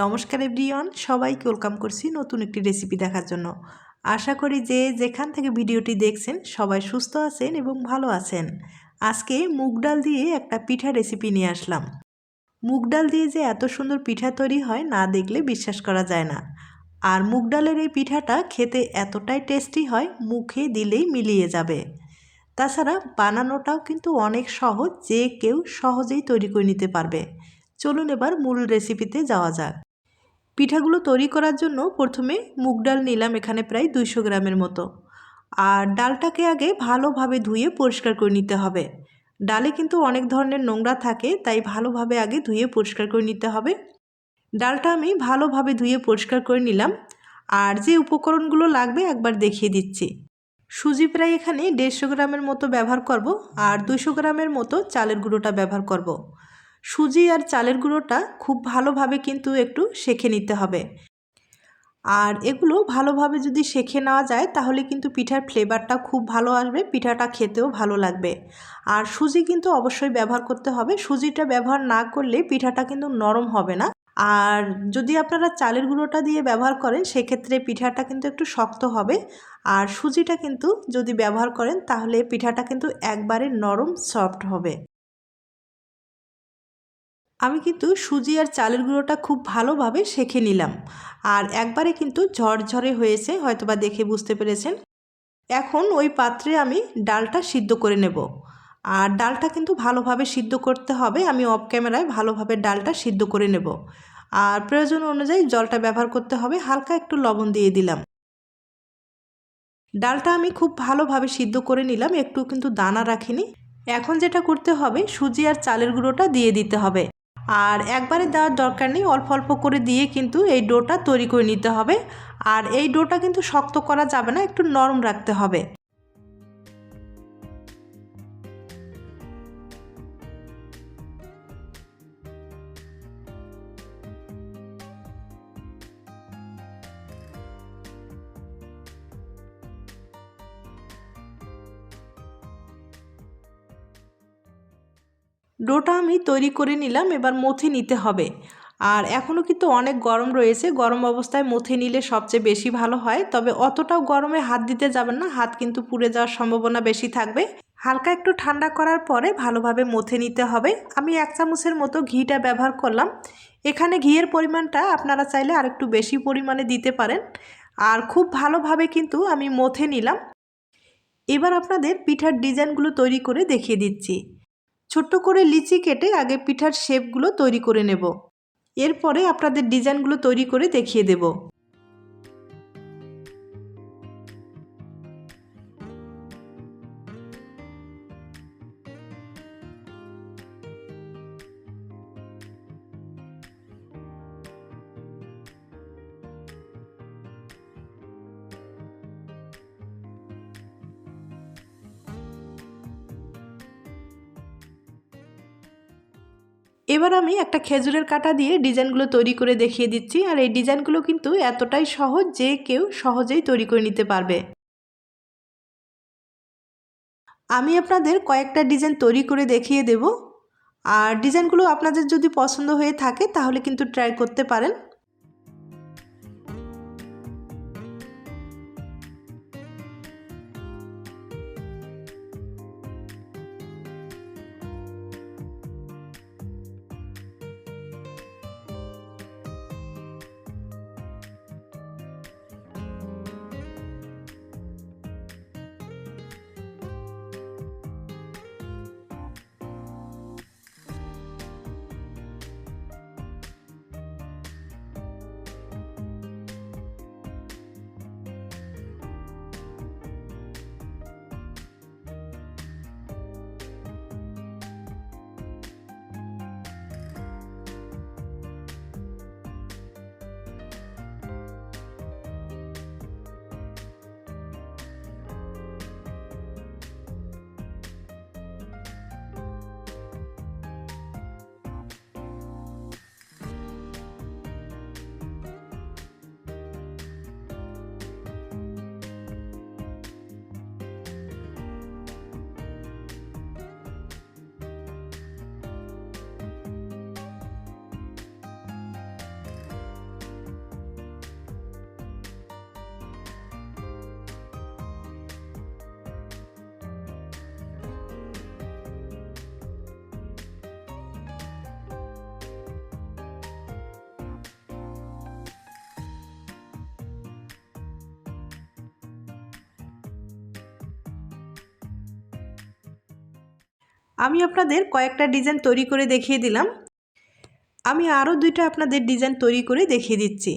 নমস্কার এভরিওয়ান, সবাইকে ওয়েলকাম করছি নতুন একটি রেসিপি দেখার জন্য। আশা করি যে যেখান থেকে ভিডিওটি দেখছেন, সবাই সুস্থ আছেন এবং ভালো আছেন। আজকে মুগ ডাল দিয়ে একটা পিঠা রেসিপি নিয়ে আসলাম। মুগ ডাল দিয়ে যে এত সুন্দর পিঠা তৈরি হয়, না দেখলে বিশ্বাস করা যায় না। আর মুগ ডালের এই পিঠাটা খেতে এতটাই টেস্টি হয়, মুখে দিলেই মিলিয়ে যাবে। তাছাড়া বানানোটাও কিন্তু অনেক সহজ, যে কেউ সহজেই তৈরি করে নিতে পারবে। চলুন এবার মূল রেসিপিতে যাওয়া যাক। পিঠাগুলো তৈরি করার জন্য প্রথমে মুগ ডাল নিলাম এখানে প্রায় দুইশো গ্রামের মতো। আর ডালটাকে আগে ভালোভাবে ধুয়ে পরিষ্কার করে নিতে হবে। ডালে কিন্তু অনেক ধরনের নোংরা থাকে, তাই ভালোভাবে আগে ধুয়ে পরিষ্কার করে নিতে হবে। ডালটা আমি ভালোভাবে ধুয়ে পরিষ্কার করে নিলাম। আর যে উপকরণগুলো লাগবে একবার দেখিয়ে দিচ্ছি। সুজি প্রায় এখানে দেড়শো গ্রামের মতো ব্যবহার করব, আর দুশো গ্রামের মতো চালের গুঁড়োটা ব্যবহার করব। সুজি আর চালের গুঁড়োটা খুব ভালোভাবে কিন্তু একটু শেখে নিতে হবে। আর এগুলো ভালোভাবে যদি শেখে নেওয়া যায়, তাহলে কিন্তু পিঠার ফ্লেভারটা খুব ভালো আসবে, পিঠাটা খেতেও ভালো লাগবে। আর সুজি কিন্তু অবশ্যই ব্যবহার করতে হবে। সুজিটা ব্যবহার না করলে পিঠাটা কিন্তু নরম হবে না। আর যদি আপনারা চালের গুঁড়োটা দিয়ে ব্যবহার করেন, সেক্ষেত্রে পিঠাটা কিন্তু একটু শক্ত হবে। আর সুজিটা কিন্তু যদি ব্যবহার করেন, তাহলে পিঠাটা কিন্তু একবারে নরম, সফট হবে। আমি কিন্তু সুজি আর চালের গুঁড়োটা খুব ভালোভাবে শেখে নিলাম। আর একবারে কিন্তু ঝরঝরে হয়েছে, হয়তোবা দেখে বুঝতে পেরেছেন। এখন ওই পাত্রে আমি ডালটা সিদ্ধ করে নেব। আর ডালটা কিন্তু ভালোভাবে সিদ্ধ করতে হবে। আমি অফ ক্যামেরায় ভালোভাবে ডালটা সিদ্ধ করে নেব। আর প্রয়োজন অনুযায়ী জলটা ব্যবহার করতে হবে। হালকা একটু লবণ দিয়ে দিলাম। ডালটা আমি খুব ভালোভাবে সিদ্ধ করে নিলাম। একটু কিন্তু দানা রাখিনি। এখন যেটা করতে হবে, সুজি আর চালের গুঁড়োটা দিয়ে দিতে হবে। আর একবারে দেওয়ার দরকার নেই, অল্প অল্প করে দিয়ে কিন্তু এই ডোটা তৈরি করে নিতে হবে। আর এই ডোটা কিন্তু শক্ত করা যাবে না, একটু নরম রাখতে হবে। ডোটা আমি তৈরি করে নিলাম, এবার মথে নিতে হবে। আর এখনও কিন্তু অনেক গরম রয়েছে, গরম অবস্থায় মথে নিলে সবচেয়ে বেশি ভালো হয়। তবে অতটাও গরমে হাত দিতে যাবেন না, হাত কিন্তু পুড়ে যাওয়ার সম্ভাবনা বেশি থাকবে। হালকা একটু ঠান্ডা করার পরে ভালোভাবে মথে নিতে হবে। আমি এক চামচের মতো ঘিটা ব্যবহার করলাম। এখানে ঘিয়ের পরিমাণটা আপনারা চাইলে আরেকটু বেশি পরিমাণে দিতে পারেন। আর খুব ভালোভাবে কিন্তু আমি মথে নিলাম। এবার আপনাদের পিঠার ডিজাইনগুলো তৈরি করে দেখিয়ে দিচ্ছি। ছোট্ট করে লিচি কেটে আগে পিঠার শেপগুলো তৈরি করে নেব। এরপরে আপনাদের ডিজাইনগুলো তৈরি করে দেখিয়ে দেব। এবার আমি একটা খেজুরের কাটা দিয়ে ডিজাইনগুলো তৈরি করে দেখিয়ে দিচ্ছি, আর এই ডিজাইনগুলো কিন্তু এতটাই সহজ যে কেউ সহজেই তৈরি করে নিতে পারবে। আমি আপনাদের কয়েকটা ডিজাইন তৈরি করে দেখিয়ে দেব, আর ডিজাইনগুলো আপনাদের যদি পছন্দ হয়ে থাকে তাহলে কিন্তু ট্রাই করতে পারেন। আমি আপনাদের কয়েকটা ডিজাইন তৈরি করে দেখিয়ে দিলাম। আমি আরও দুইটা আপনাদের ডিজাইন তৈরি করে দেখিয়ে দিচ্ছি।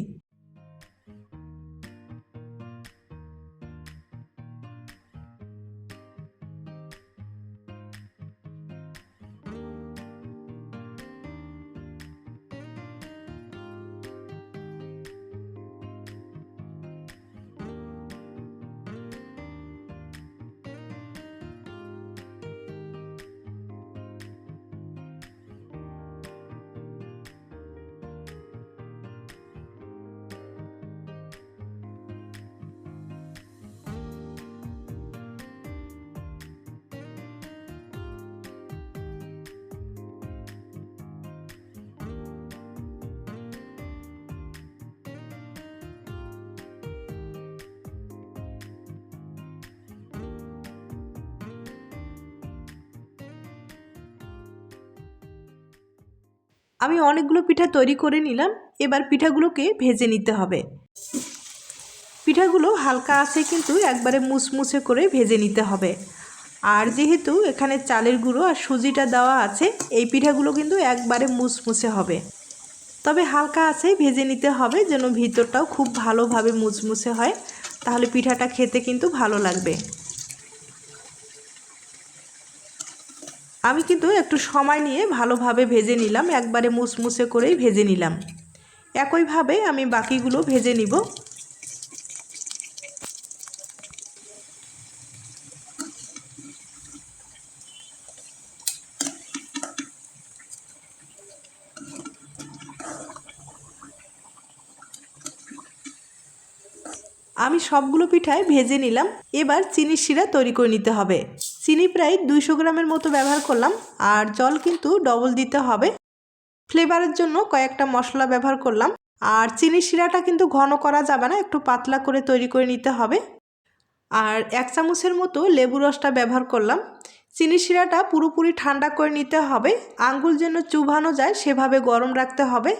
আমি অনেকগুলো পিঠা তৈরি করে নিলাম, এবার পিঠাগুলোকে ভেজে নিতে হবে। পিঠাগুলো হালকা আছে কিন্তু একবারে মুসমুসে করে ভেজে নিতে হবে। আর যেহেতু এখানে চালের গুঁড়ো আর সুজিটা দেওয়া আছে, এই পিঠাগুলো কিন্তু একবারে মুসমুসে হবে। তবে হালকা আছে, ভেজে নিতে হবে যেন ভিতরটাও খুব ভালোভাবে মুসমুসে হয়, তাহলে পিঠাটা খেতে কিন্তু ভালো লাগবে। আমি কিন্তু একটু সময় নিয়ে ভালোভাবে ভেজে নিলাম, একবারে মুসমুসে করেই ভেজে নিলাম। একইভাবে আমি বাকিগুলো ভেজে নিব। আমি সবগুলো পিঠায় ভেজে নিলাম। এবার চিনির শিরা তৈরি করে নিতে হবে। চিনি প্রায় দুইশো গ্রামের মতো ব্যবহার করলাম, আর জল কিন্তু ডবল দিতে হবে। ফ্লেভারের জন্য কয়েকটা মশলা ব্যবহার করলাম, আর চিনি শিরাটা কিন্তু ঘন করা যাবে না, একটু পাতলা করে তৈরি করে নিতে হবে। আর এক চামচের মতো লেবু রসটা ব্যবহার করলাম। চিনি শিরাটা পুরোপুরি ঠান্ডা করে নিতে হবে, আঙ্গুল যেন চুভানো যায় সেভাবে গরম রাখতে হবে।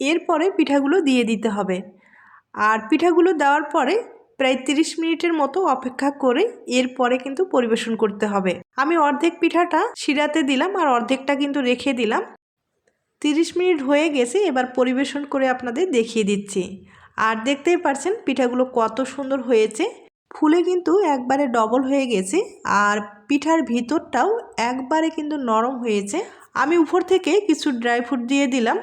এরপরে পিঠাগুলো দিয়ে দিতে হবে। আর পিঠাগুলো দেওয়ার পরে প্রায় তিরিশ মিনিটের মতো অপেক্ষা করে এরপরে কিন্তু পরিবেশন করতে হবে। আমি অর্ধেক পিঠাটা শিরাতে দিলাম আর অর্ধেকটা কিন্তু রেখে দিলাম। তিরিশ মিনিট হয়ে গেছে, এবার পরিবেশন করে আপনাদের দেখিয়ে দিচ্ছি। আর দেখতেই পারছেন পিঠাগুলো কত সুন্দর হয়েছে। ফুলে কিন্তু একবারে ডবল হয়ে গেছে আর পিঠার ভিতরটাও একবারে কিন্তু নরম হয়েছে। আমি উপর থেকে কিছু ড্রাই ফ্রুট দিয়ে দিলাম।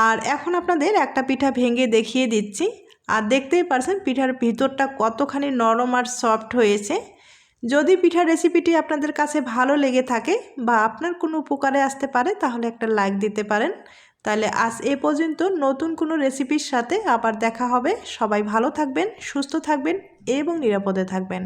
আর এখন আপনাদের একটা পিঠা ভেঙে দেখিয়ে দিচ্ছি। আর দেখতেই পারছেন পিঠার ভিতরটা কতখানি নরম আর সফট হয়েছে। যদি পিঠার রেসিপিটি আপনাদের কাছে ভালো লেগে থাকে বা আপনার কোনো উপকারে আসতে পারে, তাহলে একটা লাইক দিতে পারেন। তাহলে আজ এ পর্যন্ত নতুন কোনো রেসিপির সাথে আবার দেখা হবে। সবাই ভালো থাকবেন, সুস্থ থাকবেন এবং নিরাপদে থাকবেন।